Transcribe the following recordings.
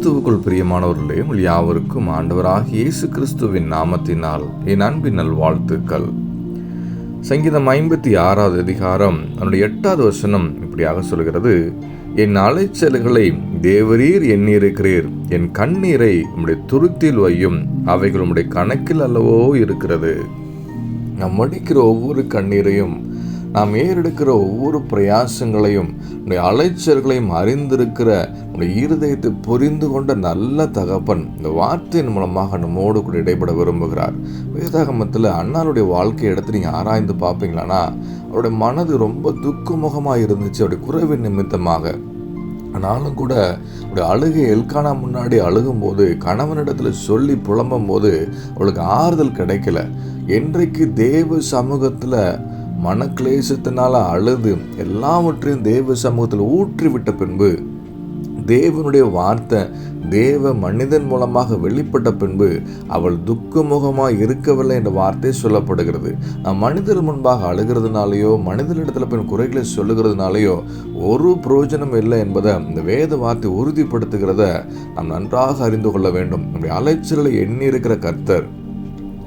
கிறிஸ்துவுக்குள் பிரியமானவர்களே உங்கள் யாவருக்கும் ஆண்டவராக இயேசு கிறிஸ்துவின் நாமத்தினால் என் அன்பின் நல்வாழ்த்துக்கள். சங்கீதம் ஐம்பத்தி ஆறாவது அதிகாரம் அதனுடைய எட்டாவது வசனம் இப்படியாக சொல்கிறது என் அலைச்சல்களை தேவரீர் எண்ணியிருக்கிறீர். என் கண்ணீரை உம்முடைய துருத்தில் வையும். அவைகள் உம்முடைய கணக்கில் அல்லவோ இருக்கிறது. நம் வடிக்கிற ஒவ்வொரு கண்ணீரையும் நாம் ஏறெடுக்கிற ஒவ்வொரு பிரயாசங்களையும் உடைய அலைச்சல்களையும் அறிந்திருக்கிற உடைய இருதயத்தை புரிந்து கொண்ட நல்ல தகப்பன் இந்த வார்த்தையின் மூலமாக நம்மோடு கூட இடைபட விரும்புகிறார். வேதாகமத்தில் அண்ணாளுடைய வாழ்க்கையை எடுத்து நீங்கள் ஆராய்ந்து பார்ப்பீங்களானா அவருடைய மனது ரொம்ப துக்கமுகமாக இருந்துச்சு அவருடைய குறைவின் நிமித்தமாக. ஆனாலும் கூட ஒரு அழுகை எல்கானா முன்னாடி அழுகும்போது கணவனிடத்தில் சொல்லி புலம்பும் போது அவளுக்கு ஆறுதல் கிடைக்கல. என்றைக்கு தேவ சமூகத்தில் மனக்லேசத்தினால் அழுது எல்லாவற்றையும் தேவ சமூகத்தில் ஊற்றிவிட்ட பின்பு தேவனுடைய வார்த்தை தேவ மனிதன் மூலமாக வெளிப்பட்ட பின்பு அவள் துக்கமுகமாக இருக்கவில்லை என்ற வார்த்தை சொல்லப்படுகிறது. நாம் மனிதர் முன்பாக அழுகிறதுனாலேயோ மனிதனிடத்தில் பின் குறைகளை சொல்லுகிறதுனாலையோ ஒரு பிரயோஜனம் இல்லை என்பதை இந்த வேத வார்த்தை உறுதிப்படுத்துகிறத நாம் நன்றாக அறிந்து கொள்ள வேண்டும். நம்முடைய அலைச்சலை எண்ணி இருக்கிற கர்த்தர்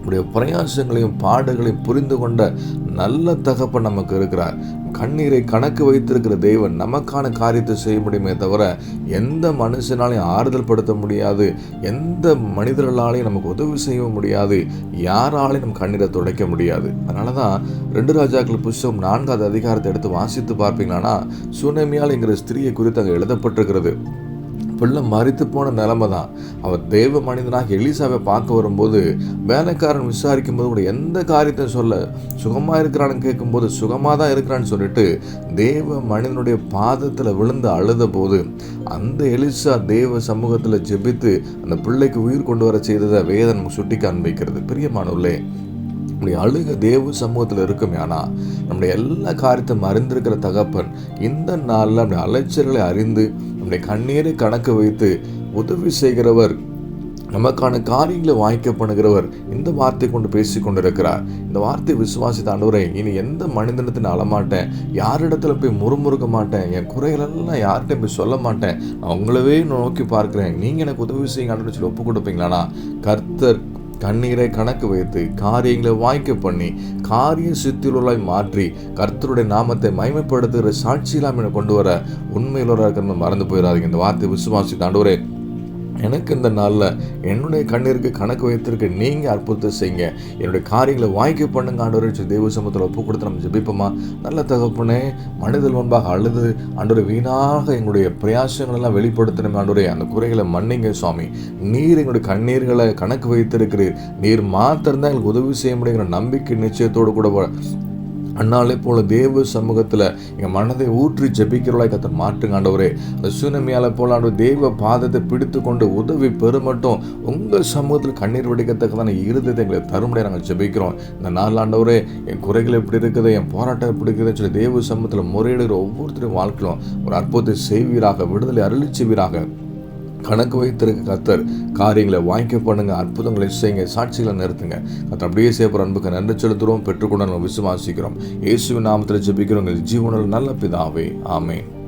உடைய பிரயாசங்களையும் பாடுகளையும் புரிந்து கொண்ட நல்ல தகப்பன் நமக்கு இருக்கிறார். கண்ணீரை கணக்கு வைத்திருக்கிற தெய்வன் நமக்கான காரியத்தை செய்ய முடியுமே தவிர எந்த மனுஷனாலையும் ஆறுதல் படுத்த முடியாது. எந்த மனிதர்களாலையும் நமக்கு உதவி செய்ய முடியாது. யாராலையும் நம்ம கண்ணீரை துடைக்க முடியாது. அதனால தான் ரெண்டு ராஜாக்கள் புஸ்தகம் நான்காவது அதிகாரத்தை எடுத்து வாசித்து பார்ப்பீங்களான்னா சுனமியால் என்கிற ஸ்திரியை குறித்து அங்கே எழுதப்பட்டிருக்கிறது. பிள்ளை மறித்து போன நிலைமை தான் அவர் தேவ மனிதனாக எலிசாவை பார்க்க வரும்போது வேலைக்காரன் விசாரிக்கும் போது கூட எந்த காரியத்தையும் சொல்ல சுகமாக இருக்கிறான்னு கேட்கும்போது சுகமாக தான் இருக்கிறான்னு சொல்லிட்டு தேவ மனிதனுடைய பாதத்தில் விழுந்து அழுத போது அந்த எலிசா தேவ சமூகத்தில் ஜெபித்து அந்த பிள்ளைக்கு உயிர் கொண்டு வர செய்ததை வேதன் சுட்டி காண்பிக்கிறது. பிரியமானவர்களே நம்முடைய அழுக தேவ சமூகத்தில் இருக்குமே ஆனால் நம்முடைய எல்லா காரியத்தையும் அறிந்திருக்கிற தகப்பன் இந்த நாளில் நம்முடைய அலைச்சல்களை அறிந்து நம்முடைய கண்ணீரை கணக்கு வைத்து உதவி செய்கிறவர் நமக்கான காரியங்களை வாய்க்க பண்ணுகிறவர் இந்த வார்த்தை கொண்டு பேசி கொண்டிருக்கிறார். இந்த வார்த்தை விசுவாசி தாண்டவரை இனி எந்த மனிதனத்தின் அழமாட்டேன்? யாரிடத்துல போய் முறுமுறுக்க மாட்டேன்? என் குறைகளெல்லாம் யார்கிட்ட போய் சொல்ல மாட்டேன்? அவங்களவே நோக்கி பார்க்குறேன். நீங்கள் எனக்கு உதவி செய்யுங்க சொல்லி ஒப்பு கொடுப்பீங்களானா கர்த்தர் கண்ணீரை கணக்கு வைத்து காரியங்களை வாய்க்க பண்ணி காரிய சித்தியுள்ளாய் மாற்றி கர்த்தருடைய நாமத்தை மைமைப்படுத்துகிற சாட்சியெல்லாம் என கொண்டு வர உண்மையிலோராக இருக்கிறது மறந்து போயிடாதீங்க. இந்த வார்த்தை விசுவாசி தாண்டவரே எனக்கு இந்த நாளில் என்னுடைய கண்ணீருக்கு கணக்கு வைத்திருக்க. நீங்கள் அற்புதத்தை செய்யுங்க. என்னுடைய காரியங்களை வாய்க்கு பண்ணுங்க ஆண்டவரை. தேவ சமூகத்தில் ஒப்பு கொடுத்து நம்ம ஜெபிப்போமா? நல்ல தகப்பனே மனிதல் முன்பாக அழுது ஆண்டோரை வீணாக எங்களுடைய பிரயாசங்கள் எல்லாம் வெளிப்படுத்தணும் ஆண்டோரே அந்த குறைகளை மன்னிங்க சுவாமி. நீர் எங்களுடைய கண்ணீர்களை கணக்கு வைத்திருக்கிறீர். நீர் மாத்திரம்தான் எங்களுக்கு உதவி செய்ய முடியுங்கிற நம்பிக்கை நிச்சயத்தோடு கூட அண்ணாலே போல தேவ சமூகத்தில் எங்கள் மனதை ஊற்றி ஜபிக்கிறவளாய் கத்த மாற்றுங்க ஆண்டவரே அந்த சுனமியால போல ஆண்டு தேவ பாதத்தை பிடித்து கொண்டு உதவி பெருமட்டும் உங்கள் சமூகத்தில் கண்ணீர் வடிக்கத்தக்கதான இருதயத்தை எங்களை தருமுடைய நாங்கள் ஜபிக்கிறோம். இந்த நாள் ஆண்டவரே என் குறைகள் எப்படி இருக்குது என் போராட்டம் எப்படி இருக்குதுன்னு சொல்லி தேவ சமூகத்தில் முறையிடுகிற ஒவ்வொருத்தரும் வாழ்க்கையிலும் ஒரு அற்புதத்தை செய்வீராக விடுதலை அருளி செய்வீராக. கணக்கு வைத்திருக்க கத்தர் காரியங்களை வாங்கிக்க பண்ணுங்க அற்புதங்களை செய்யுங்க சாட்சிகளை நிறுத்துங்க. கத்தர் அப்படியே சேப்பர் அன்புக்கு நன்றி செலுத்துகிறோம் பெற்றுக்கொண்டு நம்ம விசுவாசிக்கிறோம். இயேசுவின் நாமத்தில் ஜெபிக்கிறோம் ஜீவனில் நல்ல பிதாவே. ஆமேன்.